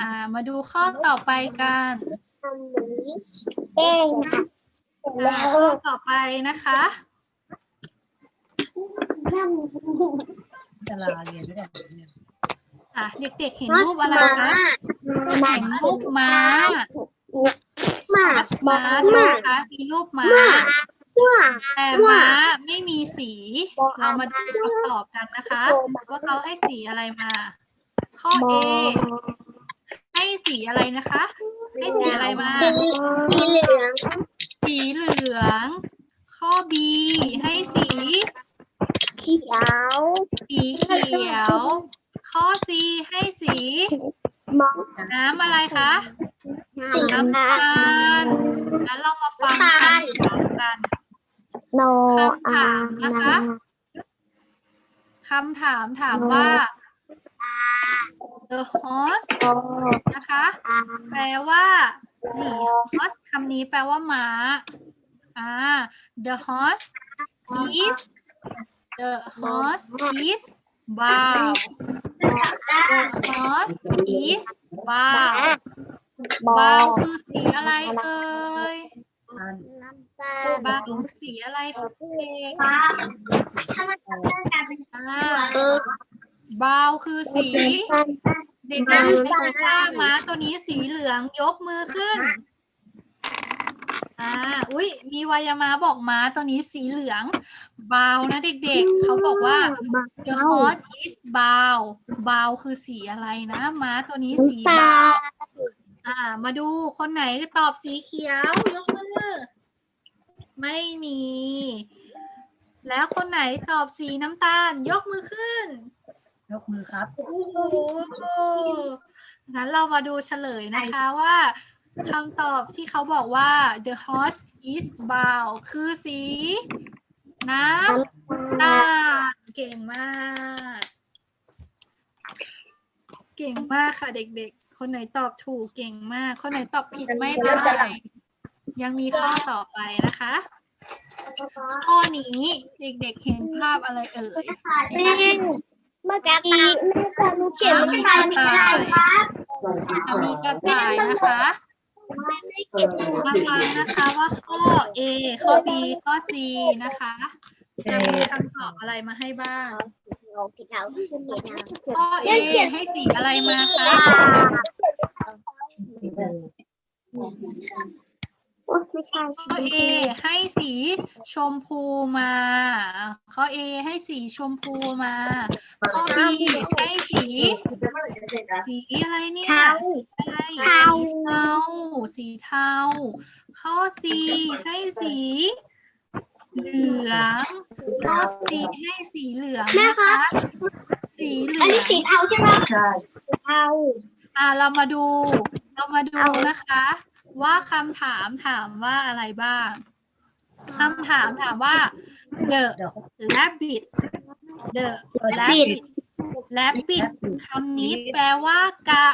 อ่า มาดูข้อต่อไปกันทำแบบนี้แป้งค่ะเสร็จอ่าแล้วข้อต่อไปนะคะนั่งตลาเรียนไม่ได้เนี่ยอะเด็กๆเห็นรูปอะไรคะหมาเห็นรูปม้าหมาม้าใช่ไหมคะมีรูปม้าหมาแต่ม้าไม่มีสี เรามาดูคำตอบกันนะคะ ว่าเขาให้สีอะไรมา ข้อ A ให้ สีอะไรนะคะ ให้สีอะไรมา สีเหลือง สีเหลือง ข้อ B ให้สี เขียว สีเขียว ข้อ C ให้สี มองน้ำอะไรคะ สีน้ำน้ตาลแล้วเรามาฟังคำถามกันำโนอาคำถามนะคะนาคำถามถามว่า the horse โอนะคะอาแปลว่า นี่ horse คำนี้แปลว่าม้า อ่า the horse is the horse is bow the horse is bow บอ bow ลคือสีอะไรเอ่ยอันน้ำตา bow คือสีอะไรคะเด็กอ่าเออ bow คือสี เด็กๆให้คิดว่าม้าตัวนี้สีเหลืองยกมือขึ้น อ่า อุ้ยมีวายามาบอกม้าตัวนี้สีเหลืองบาวนะเด็กๆ เขาบอกว่า the horse is bow bow คือสีอะไรนะ ม้าตัวนี้สีตาบาวอ่า มาดูคนไหนตอบสีเขียวยกมือ ไม่มี แล้วคนไหนตอบสีน้ำตาล ยกมือขึ้น ยกมือครับ โอ้โหงั้นเรามาดูเฉลยนะคะว่าคำตอบที่เขาบอกว่า the horse is brown คือสีน้ำตาลเก่งมาก เก่งมากค่ะเด็กๆ คนไหนตอบถูกเก่งมาก คนไหนตอบผิดไม่เป็นไร ยังมีข้อต่อไปนะคะข้อนี้เด็กๆเห็นภาพอะไรเอ่ยแม่ เมื่อกี้แม่ตาหนูเขียนว่าใครไม่ได้ครับจะมีกระต่ายนะคะไม่เก็บมาฟังนะคะว่าข้อ A ข้อ B ข้อ C นะคะ จะมีคำตอบอะไรมาให้บ้างผิดเอาผิดเอาข้อ A ให้สีอะไรมาคะ ไม่ใช่ข้อ A ให้สีชมพูมา ข้อ A ให้สีชมพูมา ข้อ B ให้สีสีอะไรเนี่ยสีอะไรสีเทาสีเทา ข้อ C ให้สีเหลืองข้อ C ให้สีเหลืองนะคะสีเหลือันองนี้สีเทาใช่ไหมใช่เทาอ่าเรามาดู เรามาดูนะคะ ว่าคำถามถามว่าอะไรบ้างคำถามถามว่า the เดี๋ยว rabbit the เขา rabbit rabbit คำนี้แปลว่ากระ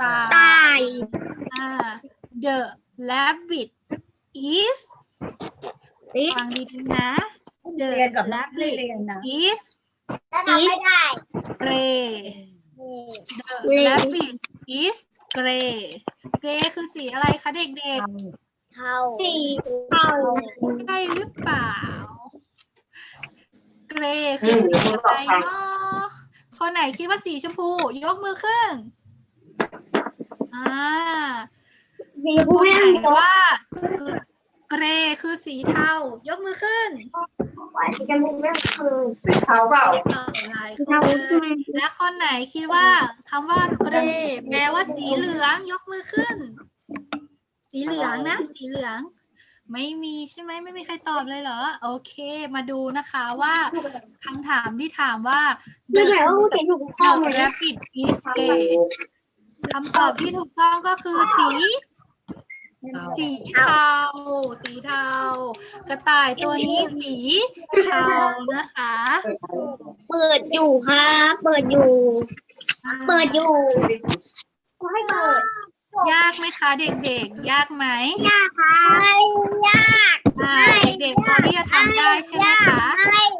ต่าตายยอ่า the rabbit is ฟังดีๆนะ the เรียนกับนัก rabbit เรียนนะ is สีได้ gray the rabbit is gray gray คือสีอะไรคะเด็กเทาสีเทาๆใช่หรือเปล่า gray คือสีอะไรเนาะคนไหนคิดว่าสีชมพู ยกมือขึ้นอ่าสีคผู้นแม่ไหนบอกว่าเกรย์คือสีเทายกมือขึ้น ว่าสีจมูกแม่คือเท้าเปล่าเออหลายคนเลยและคนไหนคิดว่าคำว่าเกรย์แปลว่าสีเหลืองยกมือขึ้น สีเหลืองนะ สีเหลือง ไม่มีใช่ไหมไม่มีใครตอบเลยเหรอ โอเค มาดูนะคะว่าคำถามที่ถามว่าดูหน่อยว่าผู้เขียนถูกข้อ The ไหม rabbit is gay คำตอบที่ถูกต้องก็คือสี สีเทา สีเทา กระต่ายตัวนี้สีเทานะคะ เปิดอยู่ครับเปิดอยู่ เปิดอยู่ให้เปิดยากไหมคะเด็กๆ ยากไหมยากค่ะไม่ยากอ่าเด็กๆพอที่จะทำได้ใช่ไหมคะไม่ยาก